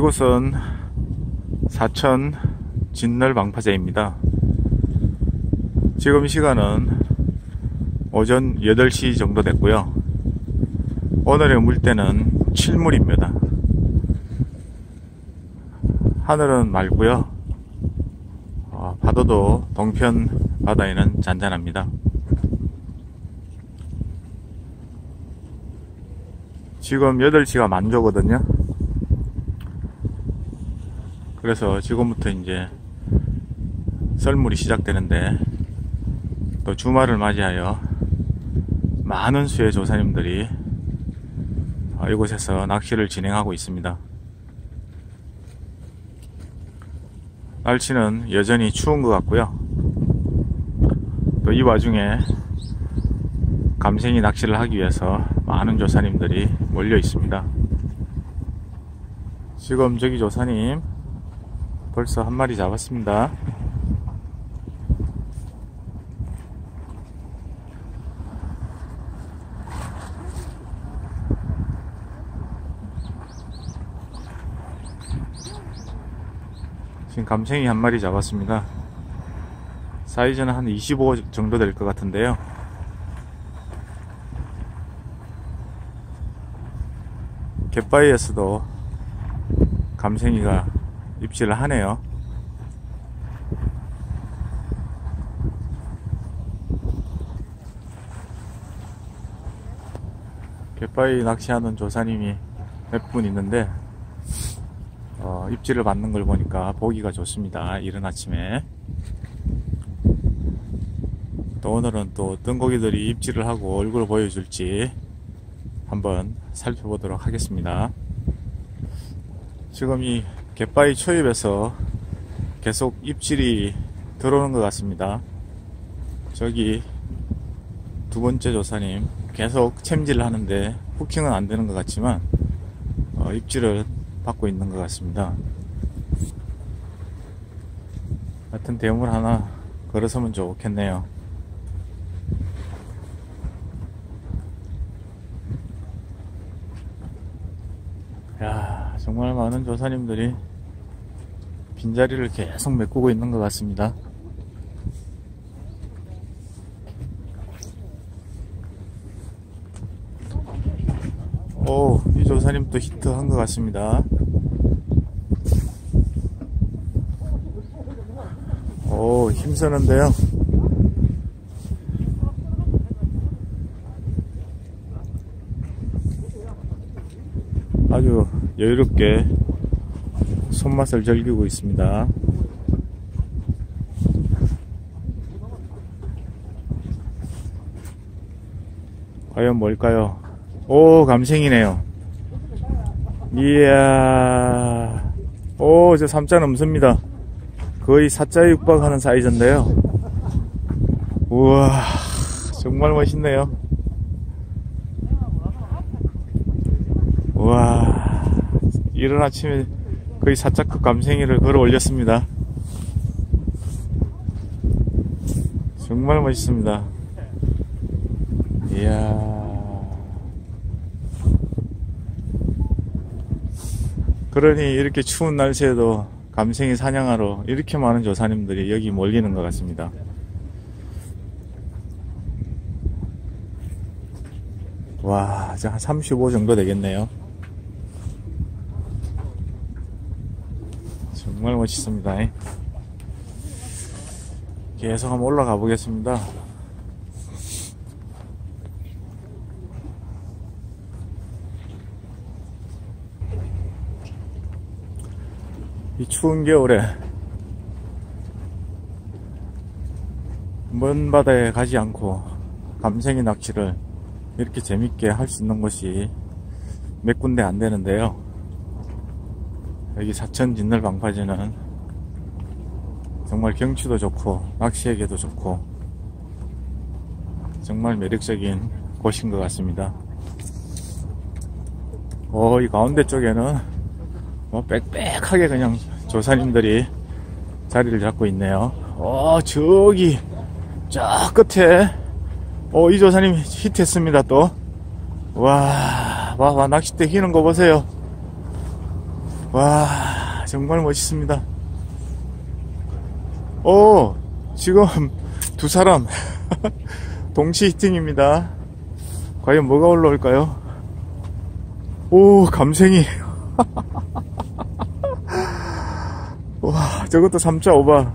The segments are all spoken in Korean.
이곳은 사천 진널 방파제입니다. 지금 시간은 오전 8시 정도 됐고요. 오늘의 물때는 7물입니다. 하늘은 맑고요. 어, 파도도 동편 바다에는 잔잔합니다. 지금 8시가 만조거든요. 그래서 지금부터 이제 썰물이 시작되는데 또 주말을 맞이하여 많은 수의 조사님들이 어, 이곳에서 낚시를 진행하고 있습니다. 날씨는 여전히 추운 것 같고요. 또 이 와중에 감생이 낚시를 하기 위해서 많은 조사님들이 몰려 있습니다. 지금 저기 조사님 벌써 한 마리 잡았습니다. 지금 감생이 한 마리 잡았습니다. 사이즈는 한 25 정도 될 것 같은데요. 갯바위에서도 감생이가 입질을 하네요. 갯바위 낚시하는 조사님이 몇 분 있는데 어, 입질을 받는 걸 보니까 보기가 좋습니다. 이른 아침에 또 오늘은 또 어떤 고기들이 입질을 하고 얼굴을 보여줄지 한번 살펴보도록 하겠습니다. 지금 이 갯바위 초입에서 계속 입질이 들어오는 것 같습니다. 저기 두 번째 조사님 계속 챔질을 하는데 후킹은 안 되는 것 같지만 어, 입질을 받고 있는 것 같습니다. 같은 대물 하나 걸어서면 좋겠네요. 야 정말 많은 조사님들이 빈자리를 계속 메꾸고 있는 것 같습니다. 오, 이 조사님 또 히트 한 것 같습니다. 오, 힘쓰는데요. 아주 여유롭게 손맛을 즐기고 있습니다. 과연 뭘까요? 오, 감생이네요. 이야, 오, 저 3자 넘습니다. 거의 4자 육박하는 사이즈인데요. 우와, 정말 멋있네요. 우와, 이른 아침에 거의 4자급 감생이를 걸어 올렸습니다. 정말 멋있습니다. 이야. 그러니 이렇게 추운 날씨에도 감생이 사냥하러 이렇게 많은 조사님들이 여기 몰리는 것 같습니다. 와, 이제 한 35 정도 되겠네요. 정말 멋있습니다. 계속 한번 올라가 보겠습니다. 이 추운 겨울에 먼 바다에 가지 않고 감생이 낚시를 이렇게 재밌게 할 수 있는 곳이 몇 군데 안 되는데요. 여기 사천 진널 방파제는 정말 경치도 좋고 낚시에게도 좋고 정말 매력적인 곳인 것 같습니다. 어, 이 가운데 쪽에는 뭐 빽빽하게 그냥 조사님들이 자리를 잡고 있네요. 어, 저기 저 끝에 어, 이 조사님 히트했습니다 또. 와, 와, 와 낚싯대 휘는 거 보세요. 와, 정말 멋있습니다. 오, 지금 두 사람 동시 히팅입니다. 과연 뭐가 올라올까요? 오, 감생이. 와, 저것도 3.5바.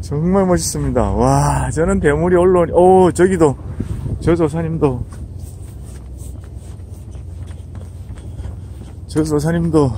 정말 멋있습니다. 와, 저는 대물이 올라오니, 오, 저기도, 저 조사님도, 저 조사님도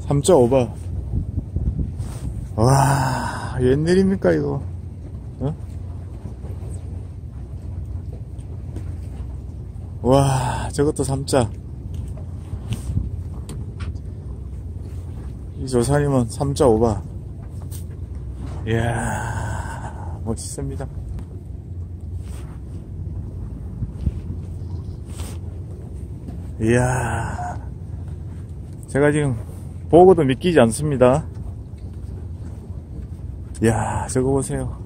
3.5바. 와, 웬일입니까, 이거. 어? 와, 저것도 3자. 이 조사님은 3.5바. 이야, 멋있습니다. 이야, 제가 지금 보고도 믿기지 않습니다. 이야, 저거 보세요.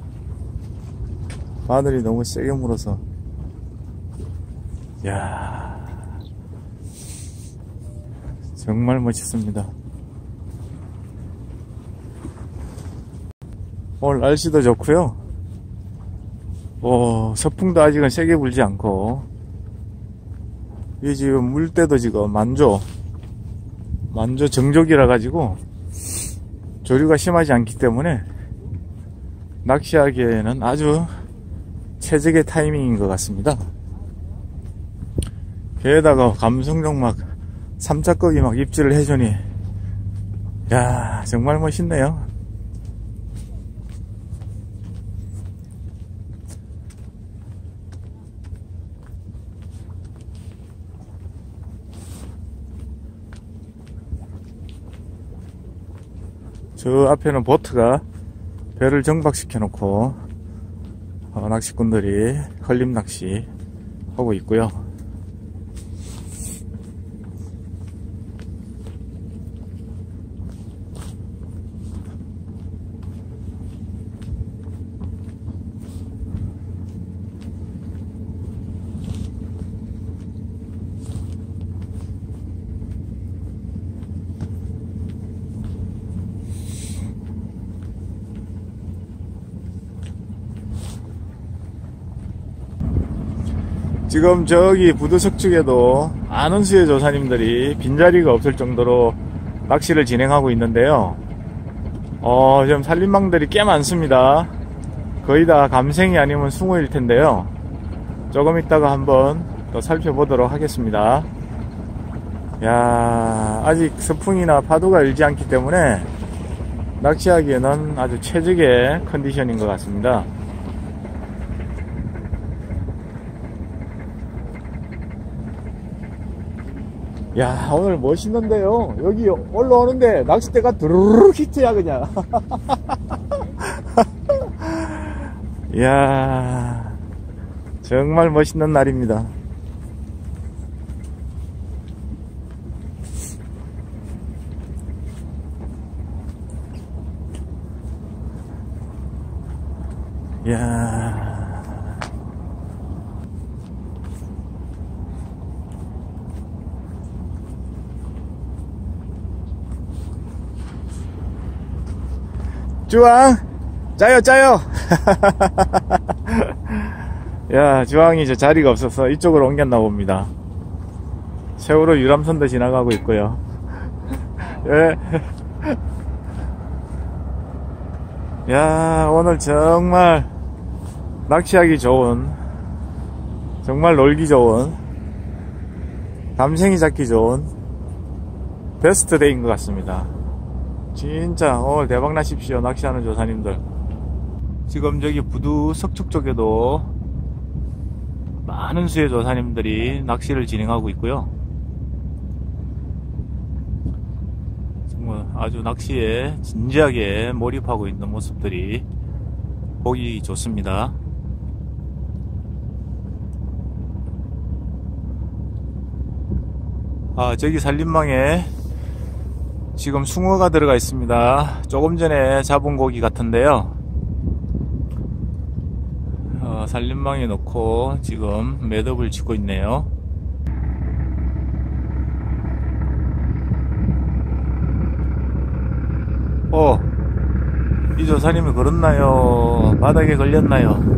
바늘이 너무 세게 물어서. 이야, 정말 멋있습니다. 오늘 날씨도 좋고요. 어, 서풍도 아직은 세게 불지 않고 이 지금 물때도 지금 만조 만조 정족이라 가지고 조류가 심하지 않기 때문에 낚시하기에는 아주 최적의 타이밍인 것 같습니다. 게다가 감성용 막 삼자꺼기 막 입질을 해주니 야 정말 멋있네요. 저 앞에는 보트가 배를 정박시켜 놓고 어, 낚시꾼들이 헐림 낚시 하고 있고요. 지금 저기 부두석 쪽에도 아는 수의 조사님들이 빈자리가 없을 정도로 낚시를 진행하고 있는데요. 어, 지금 살림망들이 꽤 많습니다. 거의 다 감생이 아니면 숭어일 텐데요. 조금 있다가 한번 또 살펴보도록 하겠습니다. 야, 아직 서풍이나 파도가 일지 않기 때문에 낚시하기에는 아주 최적의 컨디션인 것 같습니다. 야 오늘 멋있는데요? 여기 올라오는데 낚싯대가 두루룩 히트야 그냥. 이야 정말 멋있는 날입니다. 이야 주황. 짜요 짜요. 야 주황이 저 자리가 없어서 이쪽으로 옮겼나 봅니다. 세월호 유람선도 지나가고 있고요. 예. 야 오늘 정말 낚시하기 좋은 정말 놀기 좋은 감생이 잡기 좋은 베스트 데이인 것 같습니다 진짜 오늘 대박 나십시오 낚시하는 조사님들. 지금 저기 부두 석축 쪽에도 많은 수의 조사님들이 낚시를 진행하고 있고요. 정말 아주 낚시에 진지하게 몰입하고 있는 모습들이 보기 좋습니다. 아 저기 산림망에 지금 숭어가 들어가 있습니다. 조금 전에 잡은 고기 같은데요. 어, 살림망에 놓고 지금 매듭을 짓고 있네요. 어, 이 조사님이 걸었나요? 바닥에 걸렸나요?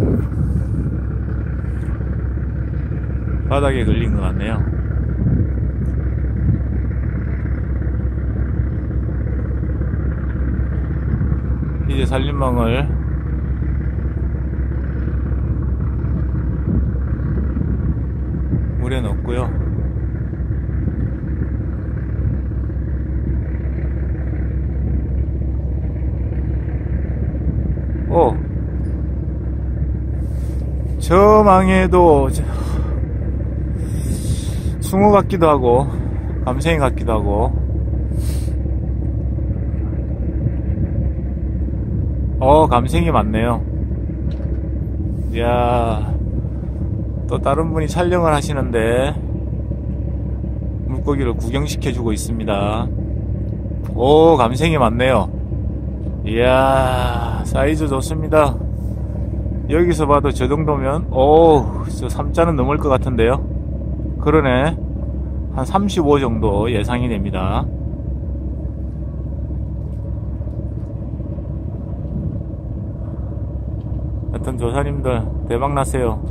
바닥에 걸린 것 같네요. 이제 살림망을 물에 넣고요. 어. 저 망에도 저- 숭어 같기도 하고 감생이 같기도 하고 어 감생이 많네요. 이야 또 다른 분이 촬영을 하시는데 물고기를 구경시켜 주고 있습니다. 오 감생이 많네요. 이야 사이즈 좋습니다. 여기서 봐도 저 정도면 오저 3자는 넘을 것 같은데요. 그러네. 한 35 정도 예상이 됩니다 하여튼 조사님들 대박 나세요.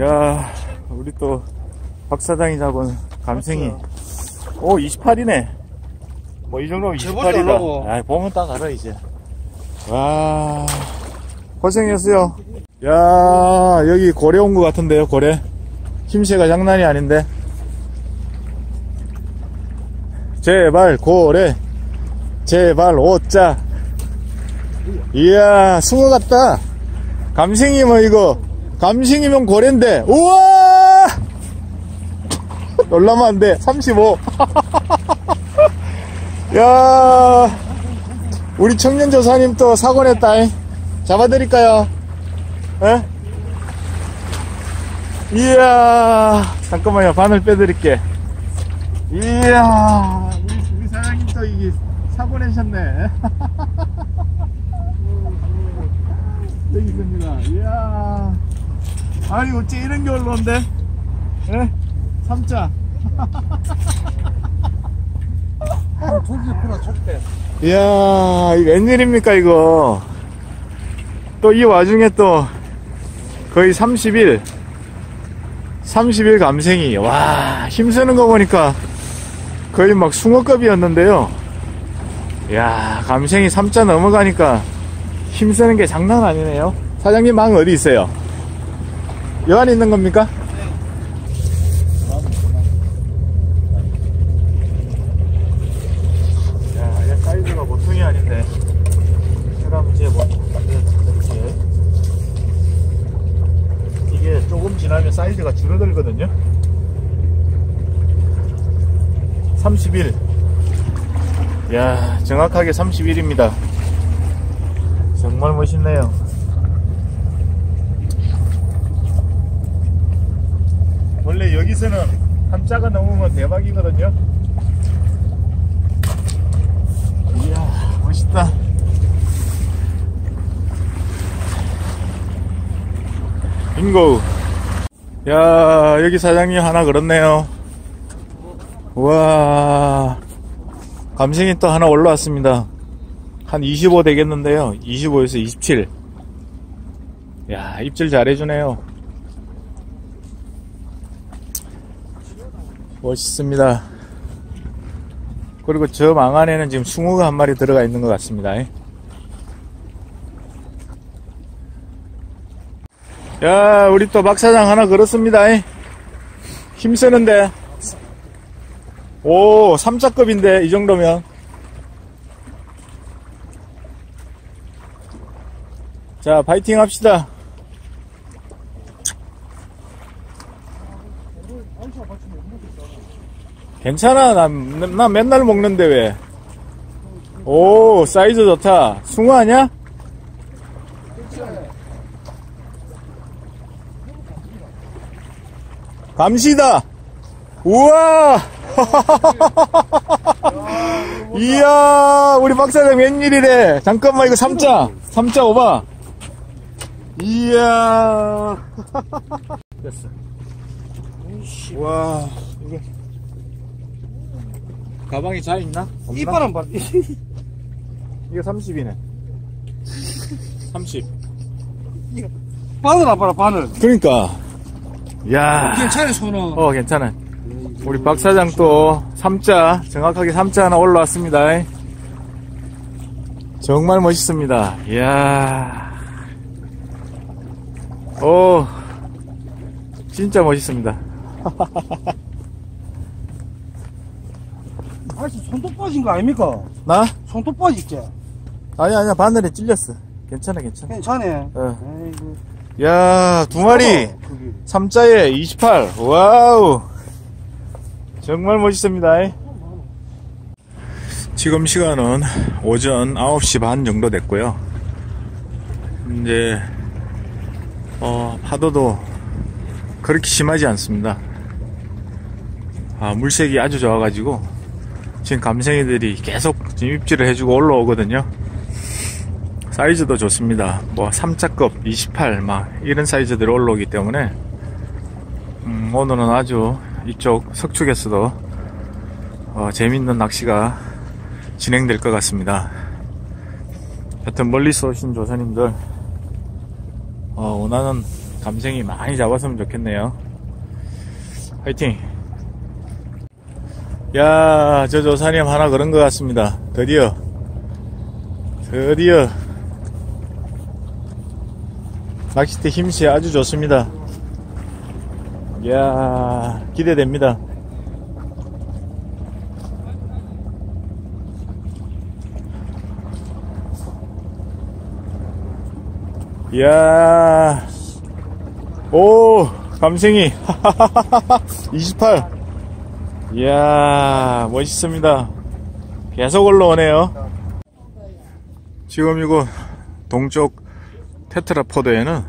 야 우리 또 박사장이 잡은 감생이. 오 28이네. 뭐 이 정도면 재보지 28이다. 않라고. 아 보면 딱 알아 이제. 와 고생했어요. 야 여기 고래 온 것 같은데요 고래. 힘새가 장난이 아닌데. 제발 고래. 제발 오자 이야 숭어 같다. 감생이 뭐 이거. 감생이면 고래인데. 우와! 놀라면 안돼. 35 야 우리 청년 조사님 또 사고 냈다 잡아드릴까요? 에? 이야 잠깐만요. 바늘 빼드릴게. 이야 우리, 우리 사장님 또 이게 사고 내셨네 여기 있습니다 이야 아니 어째 이런 게 올라온대 예? 삼자 족이 구나 족대. 이야, 이거 웬일입니까, 이거. 또 이 와중에 또 거의 30일, 30일 감생이, 와, 힘쓰는 거 보니까 거의 막 숭어급이었는데요. 이야, 감생이 3자 넘어가니까 힘쓰는 게 장난 아니네요. 사장님 망 어디 있어요? 여 안에 있는 겁니까? 야, 얘 사이즈가 보통이 아닌데. 그럼 이제 뭐, 이렇게. 이게 조금 지나면 사이즈가 줄어들거든요. 31. 야, 정확하게 31입니다. 정말 멋있네요. 원래 여기서는 한자가 넘으면 대박이거든요. 이야, 멋있다. 빙고. 야, 여기 사장님 하나 걸었네요. 우와. 감생이 또 하나 올라왔습니다. 한 25 되겠는데요. 25에서 27. 야, 입질 잘해주네요. 멋있습니다. 그리고 저 망 안에는 지금 숭어가 한 마리 들어가 있는 것 같습니다. 야, 우리 또 박사장 하나 걸었습니다. 힘쓰는데. 오, 3자급인데, 이 정도면. 자, 파이팅 합시다. 괜찮아. 난, 나 맨날 먹는데 왜. 오, 사이즈 좋다. 숭어 아니야? 감시다. 우와. 이야, 우리 박사장 웬일이래. 잠깐만, 이거 3자. 3자 오바. 이야. 됐어. 와, 이거. 가방이 잘 있나? 없나? 이빨은 봐. 이게 30이네. 30. 바늘 안 봐라, 바늘. 그러니까. 야. 괜찮아, 손은. 어, 괜찮아. 우리 박 사장 또 3자, 정확하게 3자 하나 올라왔습니다. 정말 멋있습니다. 이야. 오, 진짜 멋있습니다. 아저씨, 손톱 빠진 거 아닙니까? 나? 손톱 빠졌지? 아니, 아니야. 바늘에 찔렸어. 괜찮아, 괜찮아. 괜찮네. 어. 아이고. 야, 두 마리. 어, 그게. 3자에 28. 와우. 정말 멋있습니다. 지금 시간은 오전 9시 반 정도 됐고요. 이제, 어, 파도도 그렇게 심하지 않습니다. 아, 물색이 아주 좋아가지고, 지금 감생이들이 계속 지금 입질을 해주고 올라오거든요. 사이즈도 좋습니다. 뭐 3자급 28, 막 이런 사이즈들이 올라오기 때문에 음, 오늘은 아주 이쪽 석축에서도 어, 재밌는 낚시가 진행될 것 같습니다. 하여튼 멀리서 오신 조사님들 어, 원하는 감생이 많이 잡았으면 좋겠네요. 화이팅! 야, 저 조사님 하나 그런 것 같습니다. 드디어 드디어 낚싯대 힘씨 아주 좋습니다. 이야, 기대됩니다. 이야, 오, 감생이. 28. 이야, 멋있습니다. 계속 올라오네요. 지금 이거 동쪽 테트라포드에는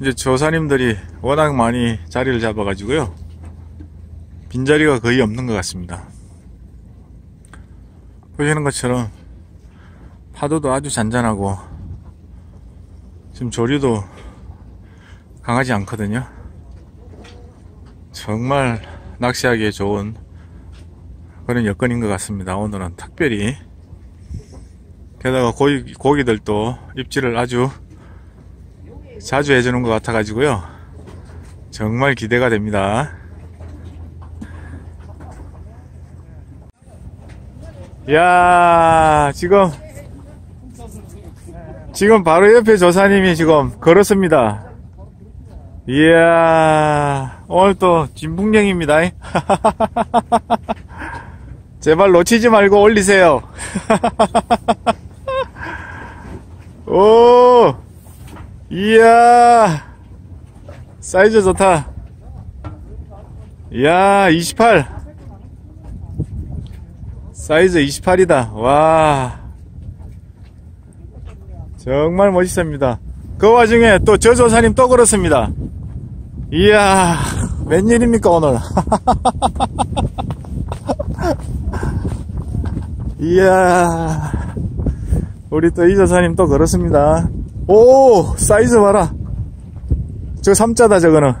이제 조사님들이 워낙 많이 자리를 잡아 가지고요. 빈자리가 거의 없는 것 같습니다. 보시는 것처럼 파도도 아주 잔잔하고 지금 조류도 강하지 않거든요. 정말 낚시하기에 좋은 그런 여건인 것 같습니다. 오늘은 특별히 게다가 고기, 고기들도 입질을 아주 자주 해주는 것 같아 가지고요. 정말 기대가 됩니다. 야 지금, 지금 바로 옆에 조사님이 지금 걸었습니다. 이야, 오늘 또 진풍령입니다. 제발 놓치지 말고 올리세요. 오, 이야, 사이즈 좋다. 이야, 28. 사이즈 28이다. 와, 정말 멋있습니다. 그 와중에 또 저 조사님 또 그렇습니다. 이야, 웬일입니까, 오늘. 이야, 우리 또 이 조사님 또 그렇습니다. 오, 사이즈 봐라. 저 3자다, 저거는.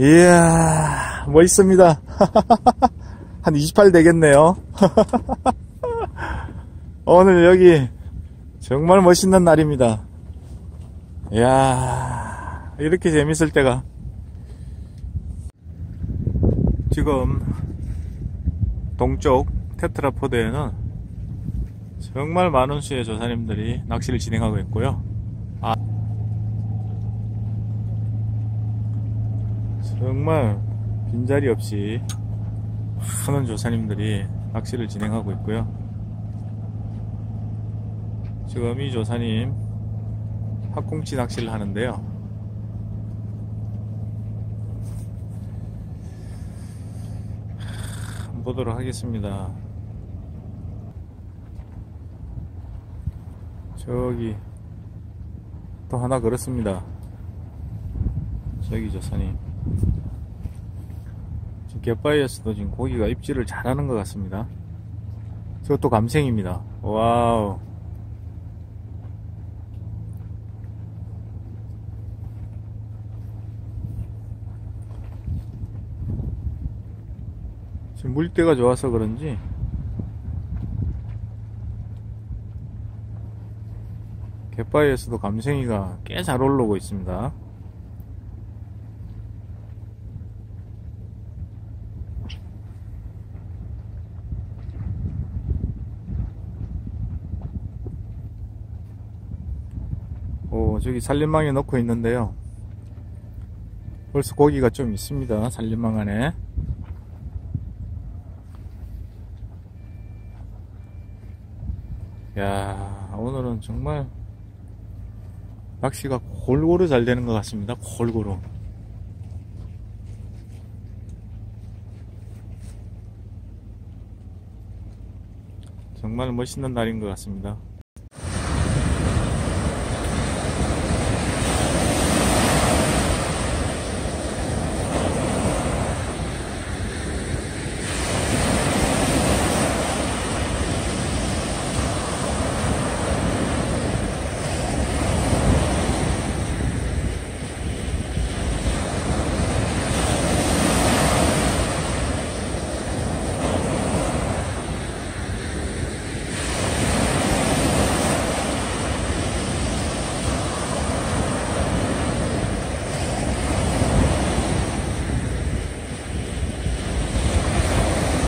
이야, 멋있습니다. 한 28 되겠네요. 오늘 여기 정말 멋있는 날입니다. 이야, 이렇게 재밌을 때가. 지금 동쪽 테트라포드에는 정말 많은 수의 조사님들이 낚시를 진행하고 있고요. 아, 정말 빈자리 없이 많은 조사님들이 낚시를 진행하고 있고요. 지금 이 조사님 학꽁치 낚시를 하는데요. 한번 보도록 하겠습니다. 저기 또 하나 그렇습니다. 저기 조사님. 갯바위에서도 지금 고기가 입질을 잘하는 것 같습니다. 저것도 감생입니다. 와우. 물때가 좋아서 그런지 갯바위에서도 감생이가 꽤 잘 올라오고 있습니다. 오, 저기 살림망에 넣고 있는데요. 벌써 고기가 좀 있습니다. 살림망 안에. 야, 오늘은 정말 낚시가 골고루 잘 되는 것 같습니다. 골고루. 정말 멋있는 날인 것 같습니다.